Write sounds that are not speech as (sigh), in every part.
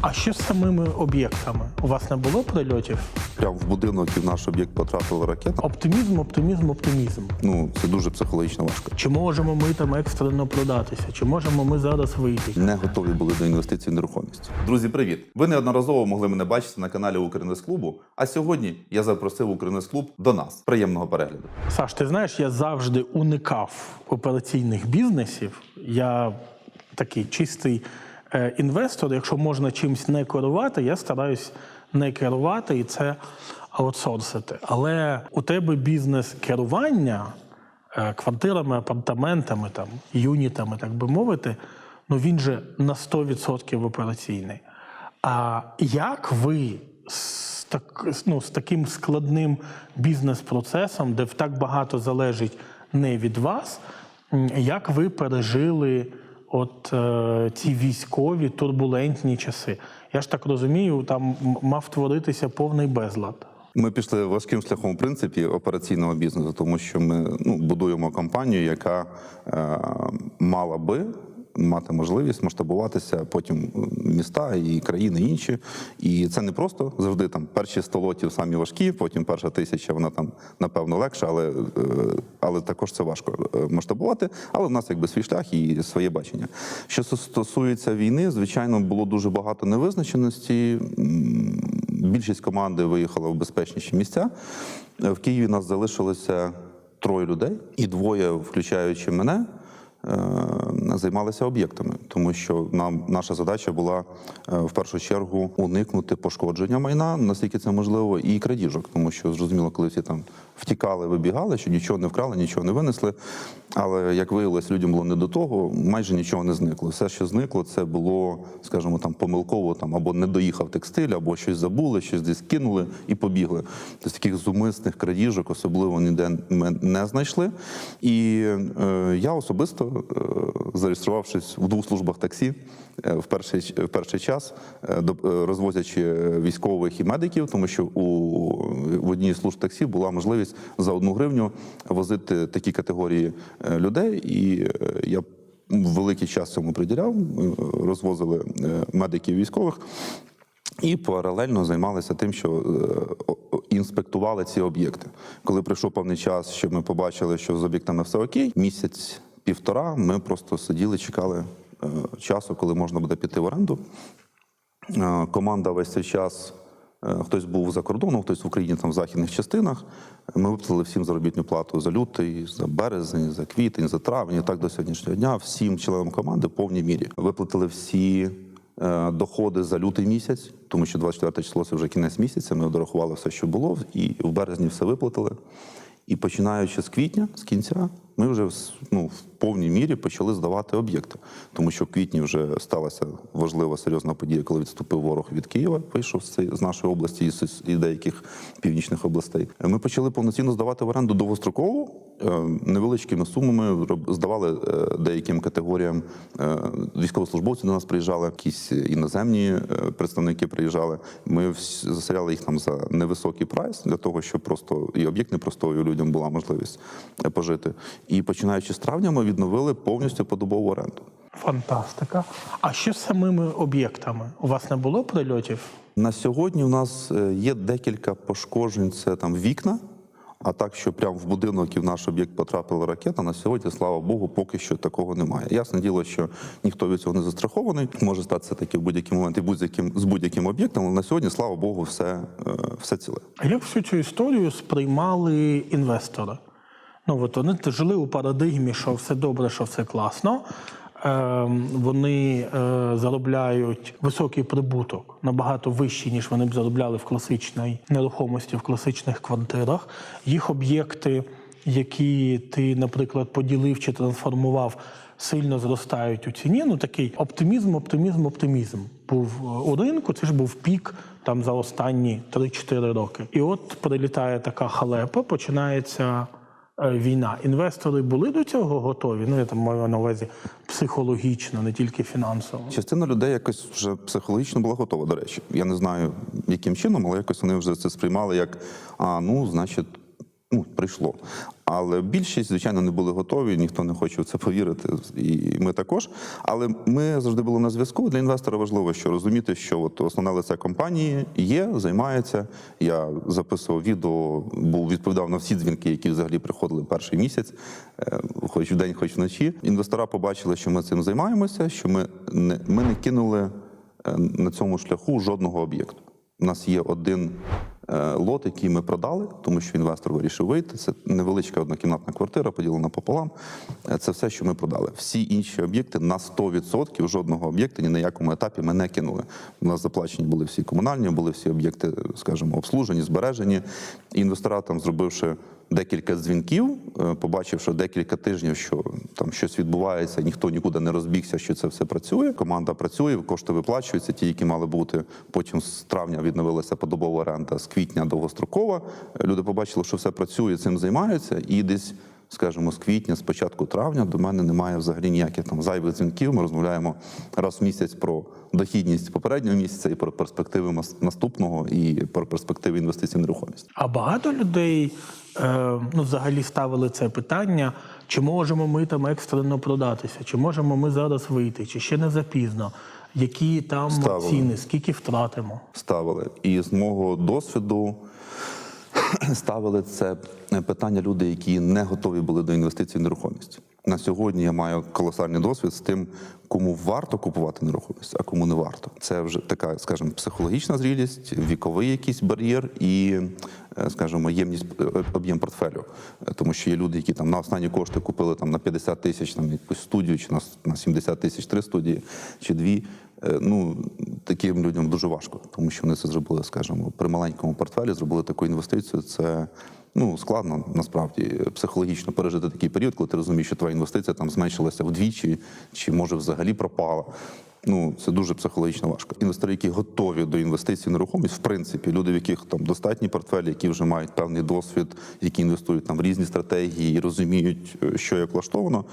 А що з самими об'єктами? У вас не було прильотів? Прямо в будинок і в наш об'єкт потрапила ракета. Оптимізм, оптимізм, оптимізм. Ну це дуже психологічно важко. Чи можемо ми там екстрено продатися? Чи можемо ми зараз вийти? Не готові були до інвестицій в нерухомість. Друзі, привіт! Ви неодноразово могли мене бачити на каналі Укрінвестклубу. А сьогодні я запросив Укрінвестклуб до нас. Приємного перегляду. Саш, ти знаєш, я завжди уникав операційних бізнесів. Я такий чистий інвестор. Якщо можна чимось не керувати, я стараюсь не керувати і це аутсорсити. Але у тебе бізнес керування е, квартирами, апартаментами, там, юнітами, так би мовити, ну він же на 100% операційний. А як ви з, так, ну, з таким складним бізнес-процесом, де так багато залежить не від вас, як ви пережили от е, ці військові турбулентні часи? Я ж так розумію, там мав творитися повний безлад. Ми пішли важким шляхом в принципі операційного бізнесу, тому що ми ну, будуємо компанію, яка е, мала би мати можливість масштабуватися потім міста і країни інші. І це не просто завжди там перші 100 лотів самі важкі, потім перша тисяча вона там напевно легша, але, е, але також це важко е, масштабувати. Але в нас якби свій шлях і своє бачення. Що стосується війни, звичайно, було дуже багато невизначеності. Більшість команди виїхала в безпечніші місця. Е, В Києві нас залишилося троє людей, і двоє, включаючи мене, е, займалися об'єктами, тому що нам наша задача була е, в першу чергу уникнути пошкодження майна, наскільки це можливо, і крадіжок, тому що зрозуміло, коли всі там втікали, вибігали, що нічого не вкрали, нічого не винесли. Але як виявилось, людям було не до того, майже нічого не зникло. Все, що зникло, це було, скажімо, там помилково там або не доїхав текстиль, або щось забули, щось десь кинули і побігли. Тобто таких зумисних крадіжок особливо ніде ми не знайшли. І е, я особисто, е, зареєструвавшись в двох службах таксі, е, в перший, в перший час, е, е, розвозячи військових і медиків, тому що у в одній з служб таксі була можливість за одну гривню возити такі категорії е, людей, і е, я великий час цьому приділяв. Розвозили е, медиків військових. І паралельно займалися тим, що е, інспектували ці об'єкти. Коли прийшов певний час, що ми побачили, що з об'єктами все окей, місяць півтора ми просто сиділи, чекали е, часу, коли можна буде піти в оренду. Е, Команда весь цей час. е, Хтось був за кордоном, хтось в Україні там в західних частинах. Ми виплатили всім заробітну плату за лютий, за березень, за квітень, за травень, і так до сьогоднішнього дня. Всім членам команди в повній мірі виплатили всі доходи за лютий місяць, тому що 24 число це вже кінець місяця. Ми дорахували все, що було, і в березні все виплатили. І починаючи з квітня, з кінця, ми вже ну, в повній мірі почали здавати об'єкти, тому що в квітні вже сталася важлива серйозна подія, коли відступив ворог від Києва, вийшов з нашої області і деяких північних областей. Ми почали повноцінно здавати в оренду довгостроково е, невеличкими сумами. Здавали е, деяким категоріям е, військовослужбовці до нас приїжджали, якісь іноземні представники приїжджали. Ми заселяли їх там за невисокий прайс для того, щоб просто і об'єкт не простою людям була можливість пожити. І починаючи з травня, ми відновили повністю подобову оренду. Фантастика. А що з самими об'єктами? У вас не було прильотів? На сьогодні у нас е, є декілька пошкоджень. Це там вікна. А так, що прямо в будинок і в наш об'єкт потрапила ракета, на сьогодні, слава Богу, поки що такого немає. Ясне діло, що ніхто від цього не застрахований. Може статися таке в будь-який момент і будь-яким з будь-яким об'єктом. Але на сьогодні, слава Богу, все, е, все ціле. А як всю цю історію сприймали інвестори? Ну, от вони жили у парадигмі, що все добре, що все класно. Ем, вони е, заробляють високий прибуток набагато вищий, ніж вони б заробляли в класичній нерухомості, в класичних квартирах. Їх об'єкти, які ти, наприклад, поділив чи трансформував, сильно зростають у ціні. Ну такий оптимізм, оптимізм, оптимізм був е, у ринку. Це ж був пік там за останні 3-4 роки. І от прилітає така халепа, починається війна. Інвестори були до цього готові. Ну я там маю на увазі психологічно, не тільки фінансово. Частина людей якось вже психологічно була готова, до речі. Я не знаю, яким чином, але якось вони вже це сприймали як: а ну, значить, ну, прийшло. Але більшість, звичайно, не були готові, ніхто не хоче в це повірити, і ми також. Але ми завжди були на зв'язку. Для інвестора важливо, що розуміти, що от основне лице компанії є, займається. Я записував відео, був відповідав на всі дзвінки, які взагалі приходили перший місяць, е, хоч вдень, хоч вночі. Інвестора побачили, що ми цим займаємося, що ми не, ми не кинули е, на цьому шляху жодного об'єкту. У нас є один лот, який ми продали, тому що інвестор вирішив вийти. Це невеличка однокімнатна квартира, поділена пополам. Е, Це все, що ми продали. Всі інші об'єкти на 100% жодного об'єкта ні на якому етапі ми не кинули. У нас заплачені були всі комунальні, були всі об'єкти, скажімо, обслужені, збережені. Інвестора там, зробивши декілька дзвінків, е, побачивши декілька тижнів, що там щось відбувається, ніхто нікуди не розбігся, що це все працює. Команда працює, кошти виплачуються, ті, які мали бути. Потім з травня відновилася подобова оренда, з квітня довгострокова. Люди побачили, що все працює, цим займаються, і десь. Скажімо, з квітня, з початку травня до мене немає взагалі ніяких там зайвих дзвінків. Ми розмовляємо раз в місяць про дохідність попереднього місяця і про перспективи наступного, і про перспективи інвестицій в нерухомість. А багато людей е, ну, взагалі ставили це питання: чи можемо ми там екстрено продатися, чи можемо ми зараз вийти, чи ще не запізно, які там Ставили. ціни, скільки втратимо. ставили. І з мого досвіду (clears throat) ставили це питання люди, які не готові були до інвестицій в нерухомість. На сьогодні я маю колосальний досвід з тим, кому варто купувати нерухомість, а кому не варто. Це вже така, скажімо, психологічна зрілість, віковий якийсь бар'єр і, е, скажімо, ємність е, об'єм портфелю. Тому що є люди, які там на останні кошти купили там на 50 тисяч там якусь студію, чи на 70 тисяч три студії, чи дві. Е, Ну, таким людям дуже важко, тому що вони це зробили, скажімо, при маленькому портфелі, зробили таку інвестицію. Це ну складно насправді психологічно пережити такий період, коли ти розумієш, що твоя інвестиція там зменшилася вдвічі, чи може взагалі пропала. Ну це дуже психологічно важко. Інвестори, які готові до інвестицій в нерухомість, в принципі, люди, в яких там достатні портфелі, які вже мають певний досвід, які інвестують там в різні стратегії і розуміють, е, що як влаштовано,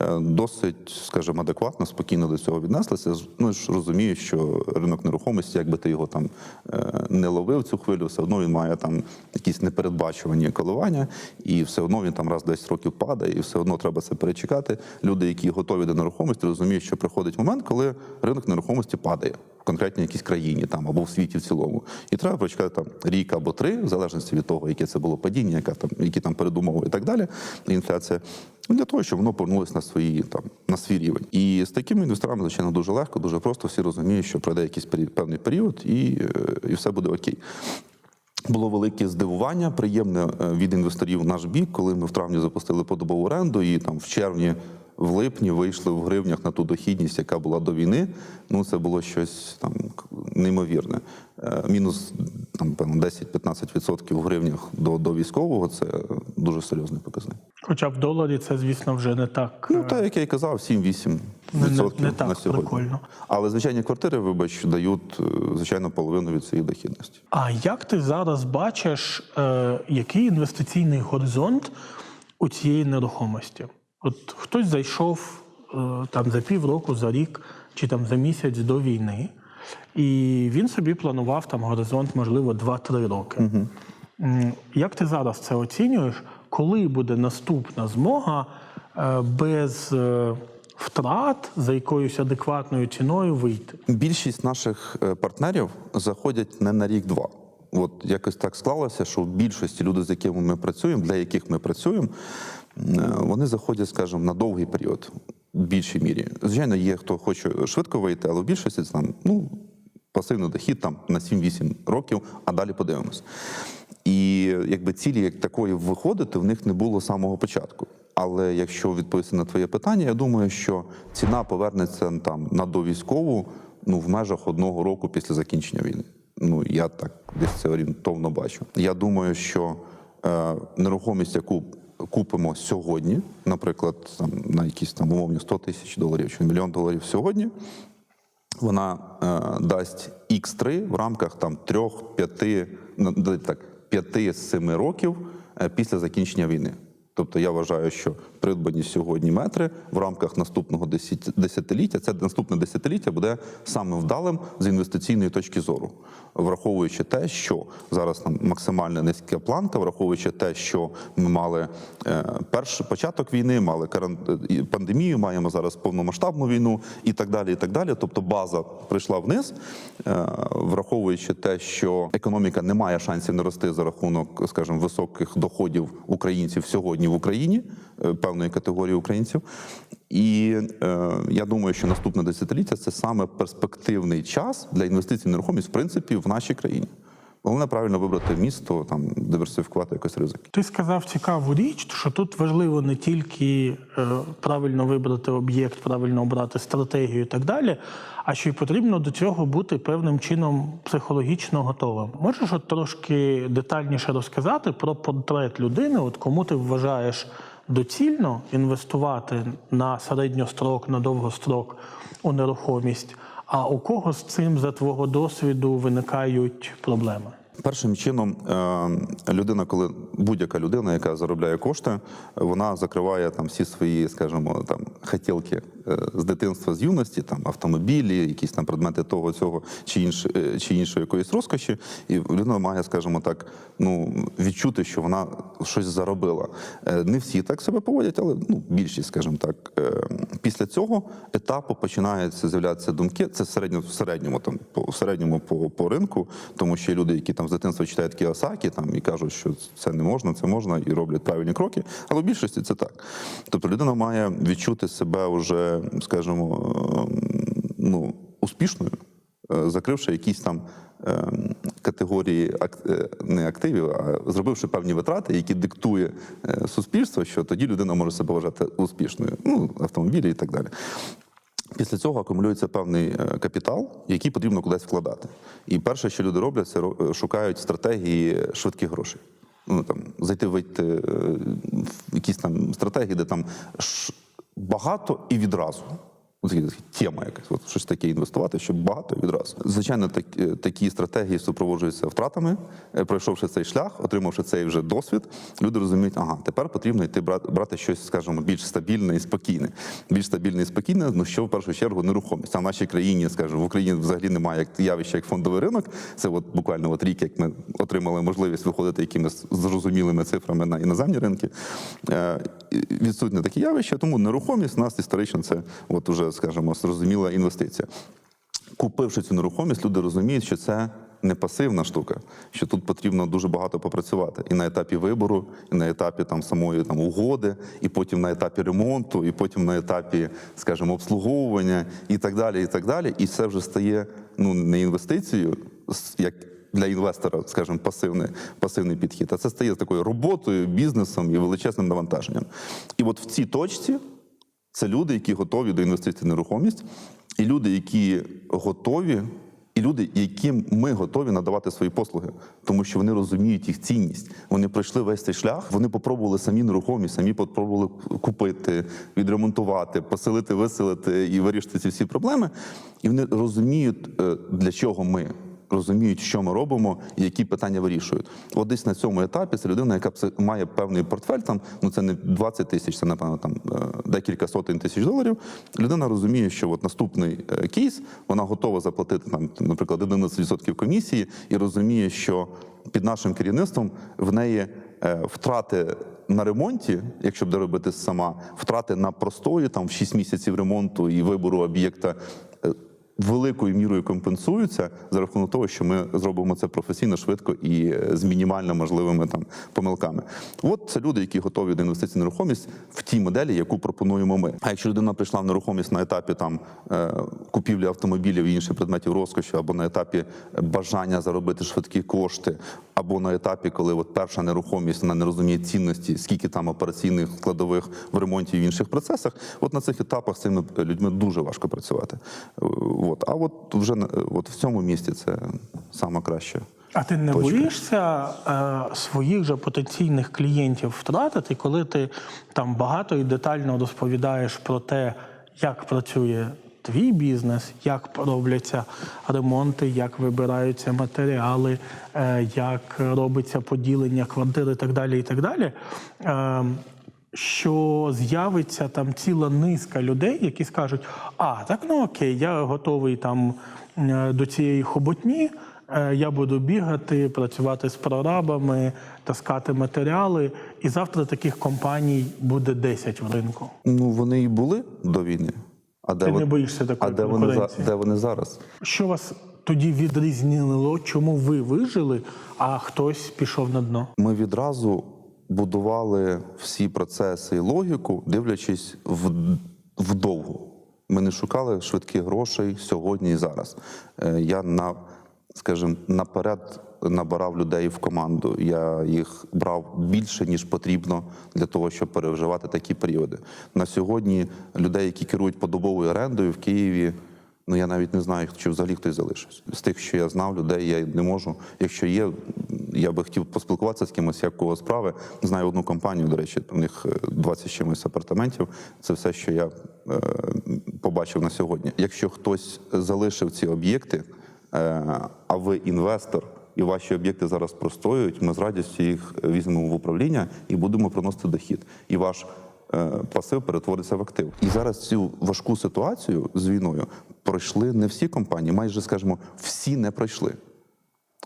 е, досить, скажімо, адекватно, спокійно до цього віднеслися. Ну ж розумію, що ринок нерухомості, якби ти його там е, не ловив цю хвилю, все одно він має там якісь непередбачувані коливання, і все одно він там раз в 10 років падає, і все одно треба це перечекати. Люди, які готові до нерухомості, розуміють, що приходить момент, коли ринок нерухомості падає в конкретній якійсь країні там або в світі в цілому. І треба почекати там рік або три, в залежності від того, яке це було падіння, яка там, які там передумови і так далі. Інфляція. Для того, щоб воно повернулося на свої там на свій рівень. І з такими інвесторами, звичайно, дуже легко, дуже просто всі розуміють, що пройде якийсь певний період, і, е, і все буде окей. Було велике здивування, приємне е, від інвесторів в наш бік, коли ми в травні запустили подобову оренду, і там в червні, в липні вийшли в гривнях на ту дохідність, яка була до війни. Ну це було щось там неймовірне. Е, Мінус там певно 10-15% в гривнях до, до військового це дуже серйозний показник. Хоча в доларі це, звісно, вже не так. Ну, так, як я і казав, 7-8% Не- не- не так на сьогодні. прикольно. Але звичайні квартири, вибач, дають е, звичайно половину від цієї дохідності. А як ти зараз бачиш, е, який інвестиційний горизонт у цієї нерухомості? От хтось зайшов е, там за півроку, за рік чи там за місяць до війни, і він собі планував там горизонт, можливо, 2-3 роки. М, Як ти зараз це оцінюєш? Коли буде наступна змога е, без е, втрат за якоюсь адекватною ціною вийти? Більшість наших партнерів заходять не на рік-два. От якось так склалося, що в більшості люди, з якими ми працюємо, для яких ми працюємо, вони заходять, скажімо, на довгий період, в більшій мірі. Звичайно, є хто хоче швидко вийти, але в більшості це там ну, пасивний дохід там на 7-8 років, а далі подивимось. І якби цілі як такої виходити в них не було з самого початку. Але якщо відповісти на твоє питання, я думаю, що ціна повернеться там на довійськову ну в межах одного року після закінчення війни. Ну я так десь це орієнтовно бачу. Я думаю, що е, нерухомість, яку купимо сьогодні, наприклад, там на якісь там умовні 100 тисяч доларів чи мільйон доларів сьогодні, вона е, дасть X3 в рамках там 3-5, ну, так, 5-7 років е, після закінчення війни. Тобто я вважаю, що придбані сьогодні метри в рамках наступного десятиліття, це наступне десятиліття буде саме вдалим з інвестиційної точки зору, враховуючи те, що зараз там максимально низька планка, враховуючи те, що ми мали е, перший початок війни, мали каран- пандемію, маємо зараз повномасштабну війну і так далі. І так далі. Тобто база прийшла вниз, е, враховуючи те, що економіка не має шансів не рости за рахунок, скажімо, високих доходів українців сьогодні в Україні, е, певної категорії українців. І е, я думаю, що наступне десятиліття це саме перспективний час для інвестицій в нерухомість, в принципі, в нашій країні. Головне правильно вибрати місто, там диверсифікувати якось ризики. Ти сказав цікаву річ, що тут важливо не тільки е, правильно вибрати об'єкт, правильно обрати стратегію і так далі, а ще й потрібно до цього бути певним чином психологічно готовим. Можеш от трошки детальніше розказати про портрет людини, от кому ти вважаєш доцільно інвестувати на середньострок, на довгострок у нерухомість, а у кого з цим за твого досвіду виникають проблеми? Першим чином, е, людина, коли будь-яка людина, яка заробляє кошти, вона закриває там всі свої, скажімо, там хотілки е, з дитинства, з юності, там автомобілі, якісь там предмети того, цього чи інше, е, чи іншої якоїсь розкоші, і людина має, скажімо так, ну відчути, що вона щось заробила. Е, Не всі так себе поводять, але ну більшість, скажімо так. Е, Після цього етапу починаються з'являтися думки. Це в середньому в середньому там по середньому по, по ринку, тому що є люди, які там з дитинства читають Кіосакі, там і кажуть, що це не можна, це можна, і роблять правильні кроки. Але в більшості це так. Тобто людина має відчути себе вже, скажімо, е, ну успішною, е, закривши якісь там. Е, Категорії е, не активів, а зробивши певні витрати, які диктує е, суспільство, що тоді людина може себе вважати успішною, ну автомобілі і так далі. Після цього акумулюється певний е, капітал, який потрібно кудись вкладати. І перше, що люди роблять, це шукають стратегії швидких грошей. Ну там зайти вийти в якісь там стратегії, де там багато і відразу. Ось Тема якась, от щось таке інвестувати, щоб багато відразу. Звичайно, так, е, такі стратегії супроводжуються втратами. Е, Пройшовши цей шлях, отримавши цей вже досвід, люди розуміють, ага, тепер потрібно йти брати, брати щось, скажімо, більш стабільне і спокійне. Більш стабільне і спокійне, ну що в першу чергу нерухомість. А в нашій країні, скажімо, в Україні взагалі немає як явища, як фондовий ринок. Це от буквально от рік, як ми отримали можливість виходити якимись зрозумілими цифрами на іноземні ринки. Е, Відсутнє таке явище, тому нерухомість у нас історично це от уже, скажімо, зрозуміла інвестиція. Купивши цю нерухомість, люди розуміють, що це не пасивна штука, що тут потрібно дуже багато попрацювати і на етапі вибору, і на етапі там самої там угоди, і потім на етапі ремонту, і потім на етапі, скажімо, обслуговування, і так далі. І так далі. І це вже стає ну не інвестицією, як для інвестора, скажімо, пасивний, пасивний підхід, а це стає такою роботою, бізнесом і величезним навантаженням. І от в цій точці це люди, які готові до інвестицій в нерухомість, і люди, які готові, і люди, яким ми готові надавати свої послуги, тому що вони розуміють їх цінність. Вони пройшли весь цей шлях, вони попробували самі нерухомість, самі попробували купити, відремонтувати, поселити, виселити і вирішити ці всі проблеми. І вони розуміють, е, для чого ми розуміють, що ми робимо і які питання вирішують. От десь на цьому етапі це людина, яка має певний портфель, там ну це не 20 тисяч, це напевно там е, декілька сотень тисяч доларів. Людина розуміє, що от наступний е, кейс вона готова заплатити там, наприклад, 11% комісії, і розуміє, що під нашим керівництвом в неї е, втрати. На ремонті, якщо буде робити сама, втрати на простої там в 6 місяців ремонту і вибору об'єкта великою мірою компенсуються за рахунок того, що ми зробимо це професійно, швидко і е, з мінімально можливими там помилками. От це люди, які готові до інвестицій в нерухомість в тій моделі, яку пропонуємо ми. А якщо людина прийшла в нерухомість на етапі там е, купівлі автомобілів і інших предметів розкоші, або на етапі бажання заробити швидкі кошти, або на етапі, коли от перша нерухомість вона не розуміє цінності, скільки там операційних складових в ремонті і в інших процесах. От на цих етапах з цими людьми дуже важко працювати. От. А от вже на- от в цьому місці це саме краще. А ти не Точка. боїшся е, своїх же потенційних клієнтів втратити, коли ти там багато і детально розповідаєш про те, як працює твій бізнес, як робляться ремонти, як вибираються матеріали, е, як робиться поділення квартири і так далі. І так далі. Е, що з'явиться там ціла низка людей, які скажуть: а, так ну окей, я готовий там е, до цієї хоботні. е, Я буду бігати, працювати з прорабами, таскати матеріали. І завтра таких компаній буде 10 в ринку. Ну вони і були до війни. А де Ти вон- не боїшся такої а де вони, де вони зараз? Що вас тоді відрізнило? Чому ви вижили, а хтось пішов на дно? Ми відразу будували всі процеси і логіку, дивлячись вдовго. Ми не шукали швидких грошей сьогодні і зараз. Е, Я на, скажімо, наперед набирав людей в команду. Я їх брав більше, ніж потрібно для того, щоб переживати такі періоди. На сьогодні людей, які керують подобовою орендою в Києві. Ну я навіть не знаю, чи взагалі хтось залишився. З тих, що я знав, людей я не можу. Якщо є, я би хотів поспілкуватися з кимось, як кого справи. Знаю одну компанію, до речі, у них е, 20 з чимось апартаментів. Це все, що я е, побачив на сьогодні. Якщо хтось залишив ці об'єкти, е, а ви інвестор. І ваші об'єкти зараз простоюють. Ми з радістю їх візьмемо в управління і будемо приносити дохід. І ваш е, пасив перетвориться в актив. І зараз цю важку ситуацію з війною пройшли не всі компанії, майже скажімо, всі не пройшли.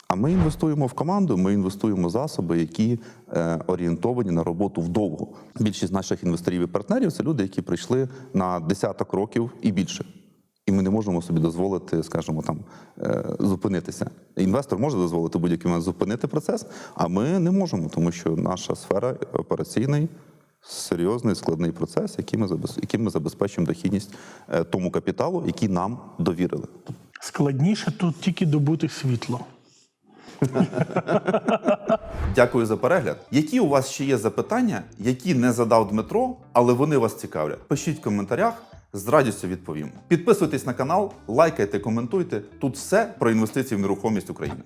А ми інвестуємо в команду, ми інвестуємо в засоби, які е, орієнтовані на роботу вдовго. Більшість наших інвесторів і партнерів це люди, які прийшли на десяток років і більше. І ми не можемо собі дозволити, скажімо, там е, зупинитися. Інвестор може дозволити будь-який момент зупинити процес, а ми не можемо, тому що наша сфера операційний серйозний складний процес, яким ми забез- яким ми забезпечуємо дохідність е, тому капіталу, який нам довірили. Складніше тут тільки добути світло. Дякую за перегляд. Які у вас ще є запитання, які не задав Дмитро, але вони вас цікавлять? Пишіть в коментарях, з радістю відповім. Підписуйтесь на канал, лайкайте, коментуйте. Тут все про інвестиції в нерухомість України.